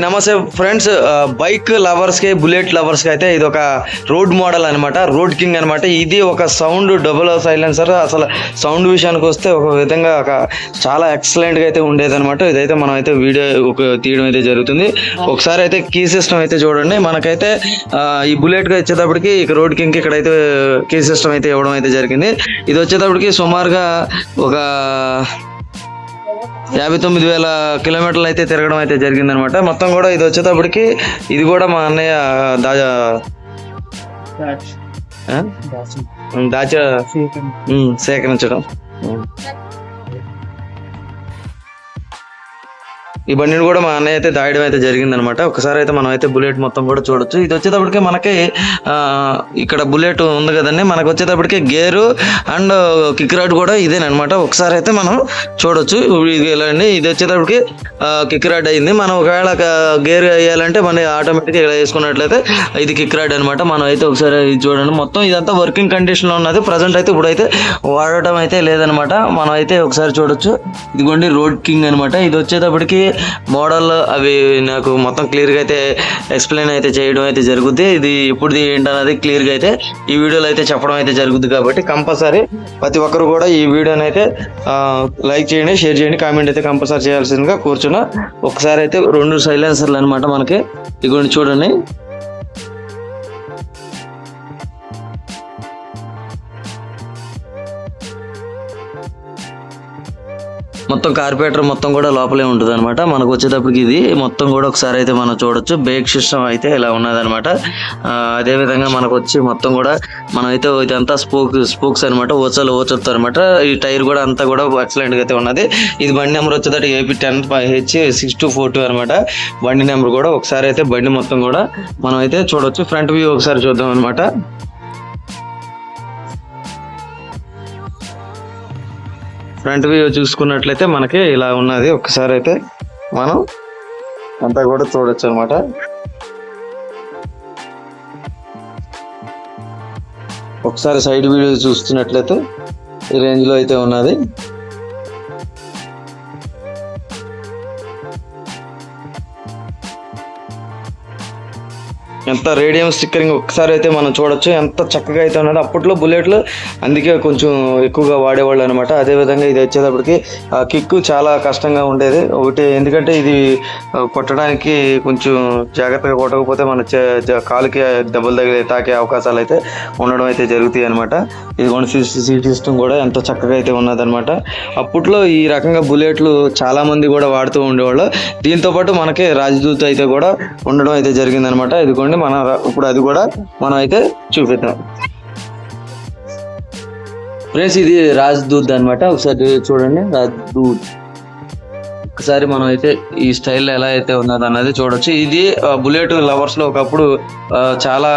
నమస్తే friends bike లవర్స్కి bullet లవర్స్కి అయితే ఇది ఒక రోడ్ మోడల్ అన్నమాట రోడ్ కింగ్ అన్నమాట. ఇది ఒక సౌండ్ డబుల్ సైలెన్సర్ అసలు సౌండ్ విషయానికి వస్తే ఒక విధంగా ఒక చాలా ఎక్సలెంట్గా అయితే ఉండేది అనమాట ఇదైతే మనం అయితే వీడియో ఒక తీయడం అయితే జరుగుతుంది. ఒకసారి అయితే కీ సిస్టమ్ అయితే చూడండి. మనకైతే ఈ బుల్లెట్గా ఇచ్చేటప్పటికి వచ్చేటప్పటికి ఇక రోడ్ కింగ్ ఇక్కడ అయితే కీ సిస్టమ్ అయితే ఇవ్వడం అయితే జరిగింది. ఇది వచ్చేటప్పటికి సుమారుగా ఒక యాభై తొమ్మిది వేల కిలోమీటర్లు అయితే తిరగడం అయితే జరిగిందనమాట. మొత్తం కూడా ఇది వచ్చేటప్పటికి ఇది కూడా మా అన్నయ్య దాజా? దాచా. సేకరించడం. ఈ బండిని కూడా మా అన్నయ్య అయితే దాయడం అయితే జరిగిందనమాట. ఒకసారి అయితే మనం అయితే బుల్లెట్ మొత్తం కూడా చూడొచ్చు. ఇది వచ్చేటప్పటికి మనకి ఇక్కడ బుల్లెట్ ఉంది కదండి. మనకు వచ్చేటప్పటికి గేరు అండ్ కిక్ రాడ్ కూడా ఇదేనమాట. ఒకసారి అయితే మనం చూడొచ్చు. ఇది ఇది వచ్చేటప్పటికి కిక్ రాడ్ అయింది. మనం ఒకవేళ గేర్ వేయాలంటే మన ఆటోమేటిక్గా ఇలా వేసుకున్నట్లయితే ఇది కిక్ రాడ్ అనమాట. మనం అయితే ఒకసారి ఇది చూడండి. మొత్తం ఇదంతా వర్కింగ్ కండిషన్లో ఉన్నది. ప్రజెంట్ అయితే ఇప్పుడైతే వాడటం అయితే లేదనమాట. మనం అయితే ఒకసారి చూడొచ్చు. ఇదిగోండి రోడ్ కింగ్ అనమాట. ఇది వచ్చేటప్పటికి మోడల్ అవి నాకు మొత్తం క్లియర్గా అయితే ఎక్స్ప్లెయిన్ అయితే చేయడం అయితే జరుగుద్ది. ఇది ఇప్పుడు ఏంటన్నది క్లియర్గా అయితే ఈ వీడియోలో అయితే చెప్పడం అయితే జరుగుద్ది కాబట్టి కంపల్సరీ ప్రతి ఒక్కరు కూడా ఈ వీడియోని అయితే లైక్ చేయండి షేర్ చేయండి కామెంట్ అయితే కంపల్సరీ చేయాల్సిందిగా కూర్చున్నా. ఒకసారి అయితే రెండు సైలెన్సర్లు అనమాట మనకి. ఇదిగోండి చూడండి. మొత్తం కార్పొరేటర్ మొత్తం కూడా లోపలే ఉంటుంది అనమాట మనకు వచ్చేటప్పటికి ఇది మొత్తం కూడా ఒకసారి అయితే మనం చూడొచ్చు. బ్రేక్ సిస్టమ్ అయితే ఇలా ఉన్నదన్నమాట. ఆ, అదే విధంగా మనకు వచ్చి మొత్తం కూడా మనం అయితే ఇదంతా స్పోక్ స్పోక్స్ అనమాట ఓచలు ఓచొచ్చు అనమాట ఈ టైర్ కూడా అంతా కూడా ఎక్సలెంట్గా అయితే ఉన్నది. ఇది బండి నెంబర్ వచ్చేటట్టు AP ten H six two four two అనమాట బండి నెంబర్ కూడా ఒకసారి అయితే బండి మొత్తం కూడా మనం అయితే చూడొచ్చు. ఫ్రంట్ వ్యూ ఒకసారి చూద్దాం అనమాట ఫ్రంట్ వ్యూ చూసుకున్నట్లయితే మనకి ఇలా ఉన్నది. ఒకసారి అయితే మనం అంతా కూడా చూడొచ్చు అనమాట ఒకసారి సైడ్ వీడియో చూస్తున్నట్లయితే ఈ రేంజ్లో అయితే ఉన్నది. ఎంత రేడియం స్టిక్కరింగ్ ఒకసారి అయితే మనం చూడొచ్చు. ఎంత చక్కగా అయితే ఉన్నది అప్పట్లో బుల్లెట్లు అందుకే కొంచెం ఎక్కువగా వాడేవాళ్ళు అనమాట అదే విధంగా ఇది వచ్చేటప్పటికి ఆ కిక్ చాలా కష్టంగా ఉండేది. ఒకటి ఎందుకంటే ఇది కొట్టడానికి కొంచెం జాగ్రత్తగా కొట్టకపోతే మన చే- కాలుకి దెబ్బలు తగిలి తాకే అవకాశాలు అయితే ఉండడం అయితే జరుగుతాయి అనమాట ఇది కూడా సీట్ సిస్టమ్ కూడా ఎంతో చక్కగా అయితే ఉన్నదనమాట అప్పట్లో ఈ రకంగా బుల్లెట్లు చాలామంది కూడా వాడుతూ ఉండేవాళ్ళు. దీంతో పాటు మనకి రాజదూత్ అయితే కూడా ఉండడం అయితే జరిగిందనమాట ఇదిగోండి మన ఇప్పుడు అది కూడా మనం అయితే చూపిద్దాం. ఫ్రెండ్స్ ఇది రాజ్దూత్ అన్నమాట. ఒకసారి చూడండి. రాజ్దూత్ ఒకసారి మనం అయితే ఈ స్టైల్ ఎలా అయితే ఉన్నది అన్నది చూడొచ్చు. ఇది బుల్లెట్ లవర్స్లో ఒకప్పుడు చాలా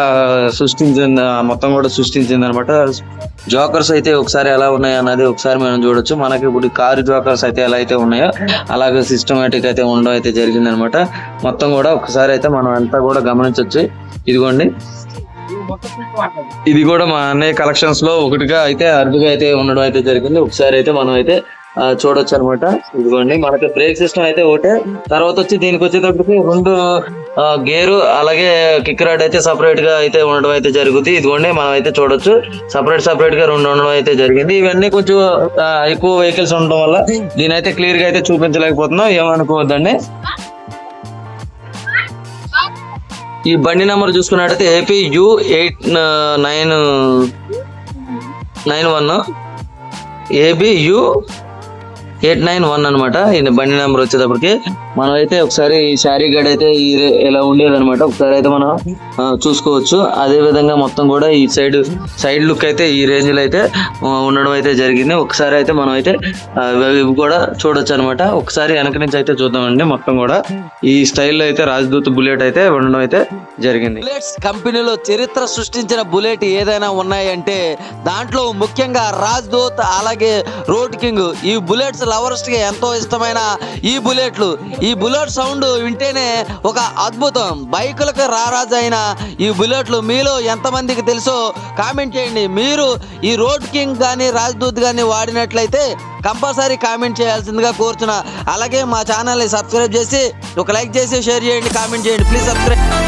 సృష్టించింది మొత్తం కూడా సృష్టించింది అనమాట జోకర్స్ అయితే ఒకసారి ఎలా ఉన్నాయి అన్నది ఒకసారి మనం చూడొచ్చు. మనకి ఇప్పుడు కారు జోకర్స్ అయితే ఎలా అయితే ఉన్నాయో అలాగే సిస్టమేటిక్ అయితే ఉండడం అయితే జరిగింది అనమాట మొత్తం కూడా ఒకసారి అయితే మనం అంతా కూడా గమనించవచ్చు ఇదిగోండి. ఇది కూడా మా అన్నయ్య కలెక్షన్స్లో ఒకటిగా అయితే అరుదుగా అయితే ఉండడం అయితే జరిగింది. ఒకసారి అయితే మనం అయితే చూడొచ్చు అనమాట ఇదిగోండి మనకి బ్రేక్ సిస్టమ్ అయితే ఒకటే. తర్వాత వచ్చి దీనికి వచ్చేటప్పటికి రెండు గేరు అలాగే కిక్ రాడ్ అయితే సపరేట్గా అయితే ఉండడం అయితే జరుగుతుంది ఇదిగోండి మనం అయితే చూడొచ్చు. సపరేట్ సపరేట్గా రెండు ఉండడం అయితే జరిగింది. ఇవన్నీ కొంచెం ఎక్కువ వెహికల్స్ ఉండడం వల్ల దీని అయితే క్లియర్గా అయితే చూపించలేకపోతున్నాం. ఏమనుకోవద్దండి? ఈ బండి నెంబర్ చూసుకున్నట్టయితే AP U eight nine nine one ABU eight nine one అనమాట ఈయన బండి నెంబర్ వచ్చేటప్పటికి. మనం అయితే ఒకసారి ఈ శారీ గడ్ అయితే ఈ ఇలా ఉండేది అనమాట ఒకసారి అయితే మనం చూసుకోవచ్చు. అదే విధంగా మొత్తం కూడా ఈ సైడ్ సైడ్ లుక్ అయితే ఈ రేంజ్లో అయితే ఉండడం అయితే జరిగింది. ఒకసారి అయితే మనం అయితే ఇవి కూడా చూడొచ్చు అనమాట ఒకసారి వెనక నుంచి అయితే చూద్దామండి. మొత్తం కూడా ఈ స్టైల్లో అయితే రాజదూత్ బుల్లెట్ అయితే ఉండడం అయితే జరిగింది. బుల్లెట్స్ కంపెనీలో చరిత్ర సృష్టించిన బుల్లెట్ ఏదైనా ఉన్నాయంటే దాంట్లో ముఖ్యంగా రాజ్దూత్ అలాగే రోడ్ కింగ్ ఈ బుల్లెట్స్ లవర్స్కి ఎంతో ఇష్టమైన ఈ బుల్లెట్లు. ఈ బుల్లెట్ సౌండ్ వింటేనే ఒక అద్భుతం. బైకులకు రారాజు అయిన ఈ బుల్లెట్లు మీలో ఎంతమందికి తెలుసో కామెంట్ చేయండి. మీరు ఈ రోడ్ కింగ్ కానీ రాజ్దూత్ కానీ వాడినట్లయితే కంపల్సరీ కామెంట్ చేయాల్సిందిగా కోరుతున్నా. అలాగే మా ఛానల్ని సబ్స్క్రైబ్ చేసి ఒక లైక్ చేసి షేర్ చేయండి కామెంట్ చేయండి. Please subscribe